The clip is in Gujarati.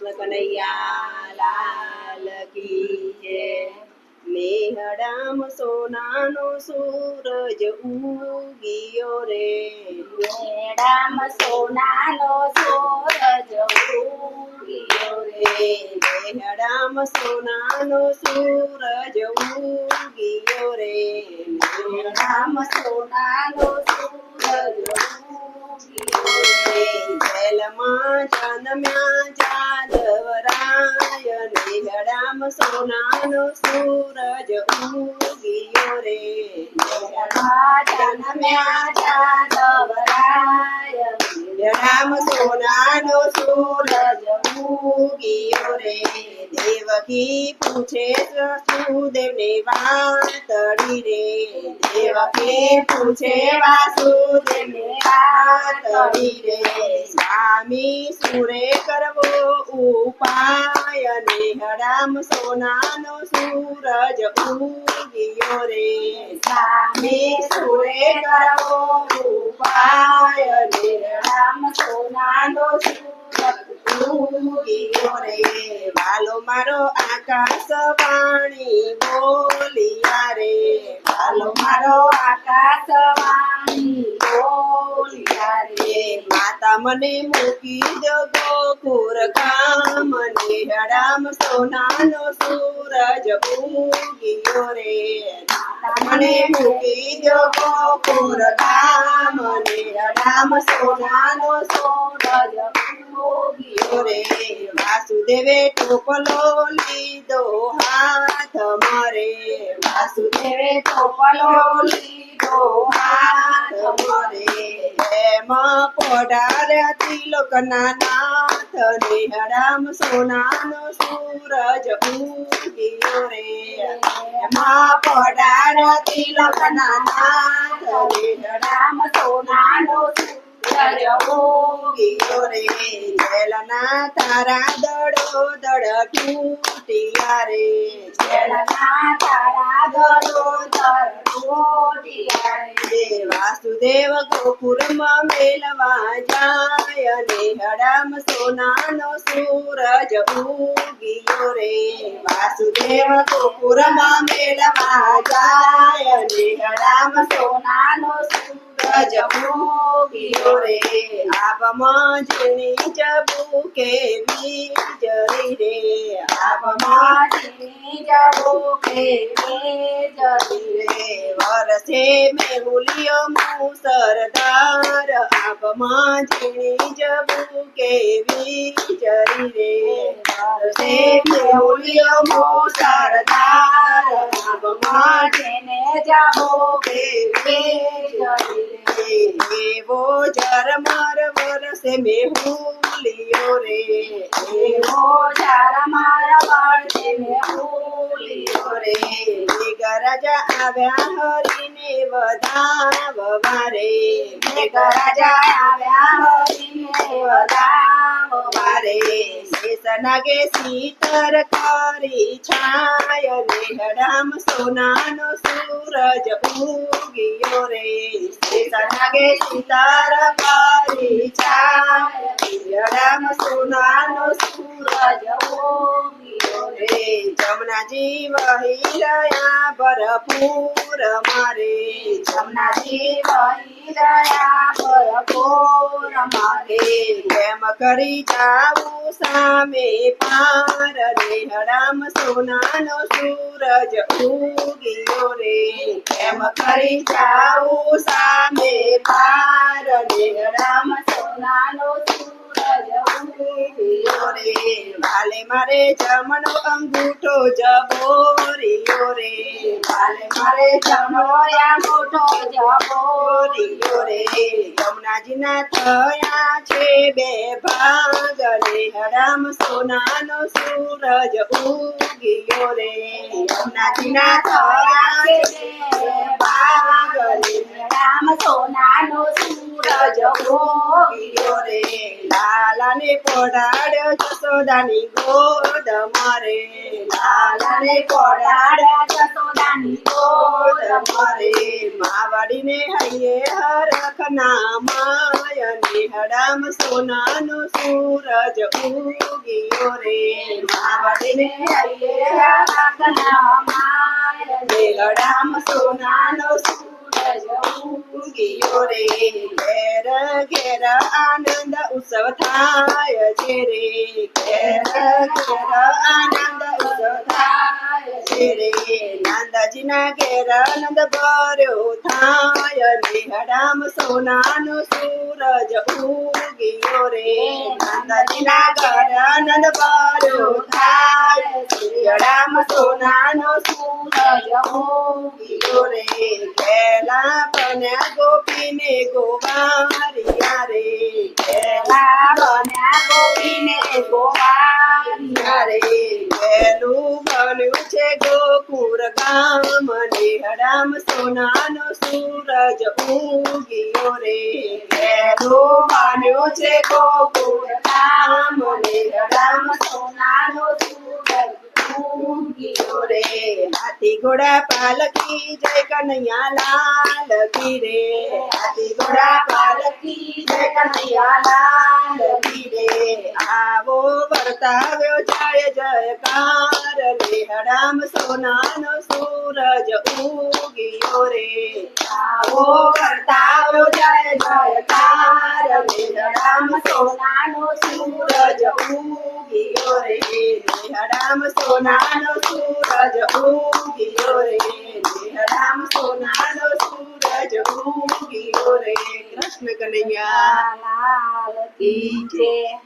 કનૈયા લાલ કી જય મેહડામ સોનાનો સૂરજ ઉગિયો રે. મેડામ સોનાનો સૂરજ ઉગ્યો રે. મેહડામ સોનાનો સૂરજ ઉગિયો રે. મેડામ સોનાનો સૂરજ ઉગ્યો રે. જેલમાં જન્મ્યા જાદવરાય મેહડામ સોનાનો સૂરજ ઉગિયો રે. રામ સોનાનો સૂરજ ઉગિયો રે. દેવકી પૂછે વાસુદેવને વાતડી રે દેવકી પૂછે વાસુદેવને વાતડી રે સ્વામી સુરે કરવો ઉપાય ને રામ સોનાનો સૂરજ ઉગિયો રે સામે સુરે કરવો ઉપાય ને રામ સોનાનો સૂરજ રે વાલો મારો આકાશ વાણી બોલિયા રે. વાલો મારો આકાશવાણી બોલિયા રે. માતા મને મૂકી દો ગોકુર ગામ ને રામ સોનાનો સૂરજ ઉગિયો રે. મને મૂકી દો ગોકુર ને રામ સોનાનો સૂરજ વાસુદેવે ટોપલો લીધો હાથ મરે વાસુદેવે ટોપલો લીધો હાથ મરે એમ પોઢાર્યા તિલકના નાથ ને રામ સોનાનો સૂરજ ઉગ્યો રે એમાં પોઢાર્યા તિલકના નાથ ને રામ સોનાનો વાસુદેવ ગોકુળમાં મેલવા જાય અને હડામ સોનાનો સૂરજ ઉગિયો રે. વાસુદેવ ગોકુળમાં મેલવા જાય અને હડામ સોનાનો ઉગિયો રે આબમાં જેની જબુ કેવી જરી રે આબમાં કે જરી રે વરસે મેહુલિયો મુસરદાર આબમાં ઝીણી જબુ કેવી જરી રે વરસે મેહુલિયો મુસરદાર આબમાં એવો ઝરમર વરસે મેહુલિયો રે. એવો જારા મારા વાળને મેં ભૂલ્યો રે. ગરજા આવ્યા હરીને વધાવવા રે. રાજા આવ્યા હરીને વધાવવા વારે શેષ નાગે શીતર કરી છાય રે હડામ સોનાનો સૂરજ ઉગ્યો રે શેષ નાગે શીતર કરી છાય હડામ સોનાનો સૂરજ ઉગિયો રે, જમનાજી વહી રહ્યા ભરપૂર મારે જમનાજી વહી રહ્યા ભરપૂર મારે પ્રેમ કરી જાવું સામે પાર રે હડામ સોનાનો સૂરજ ઉગ્યો રે. પ્રેમ કરી જાવું સામે પાર રે હડામ સોનાનો વાલે મારે જમણો અંગૂઠો જબોરિયો રે ભાલે મારે જમણો અંગૂઠો મોટો જબો રિયો રે. યમુનાજીના થયા છે બે ભાગ રે હડામ સોનાનો સૂરજ ઉગ્યો રે. યમુનાજીના થયા છે બે ભાગ રે રામ સોનાનો સૂરજ ઉગ્યો રે. લાલાને પોઢાડ્યો જસોદાની ગોદ મરે. લાલાને પોઢાડ્યો જસોદાની ગોદ મરે. માવડીને હૈયે હરખ ના માય નિહળામ સોનાનો સૂરજ ઉગ્યો રે. માવડીને નિહળામ સોનાનો સૂરજ ઉગ્યો રે ઘેર ઘેર આનંદ ઉત્સવ થાય છે રે ઘેર ઘેર આનંદ ઉત્સવ થાય છે રે નંદજીના ઘેર આનંદ ભર્યો થાય નિહળામ સોનાનો સૂરજ ઉગ્યો રે નંદજીના ઘર આનંદ ભર્યો થાય નિહળામ સોનાનો સૂરજ ઉગ્યો રે છે ગોકુળ ગામ નિહળામ સોનાનો સૂરજ ઉગ્યો રે પહેલું બન્યું છે ગોકુળ ગામ નિહળામ સોનાનો સૂરજ ઉગ્યો રે હાથી ઘોડા પાલકી જય કનૈયા લાલ કી રે. હાથી ઘોડા પાલકી જય કનૈયા લાલ કી રે. આવો વર્તાવ્યો જય જયકાર લેહડામ સોનાનો સૂરજ ઉગ્યો રે. આવો વર્તાવ્યો જય જયકાર લેહડામ સોનાનો સૂરજ ઉગ્યો રે. લેહડામ સોનાનો સૂરજ ઉગ્યો રે. લેહડામ સોનાનો સૂરજ ઉગ્યો રે. કૃષ્ણ કનૈયા, લાલ કી જય.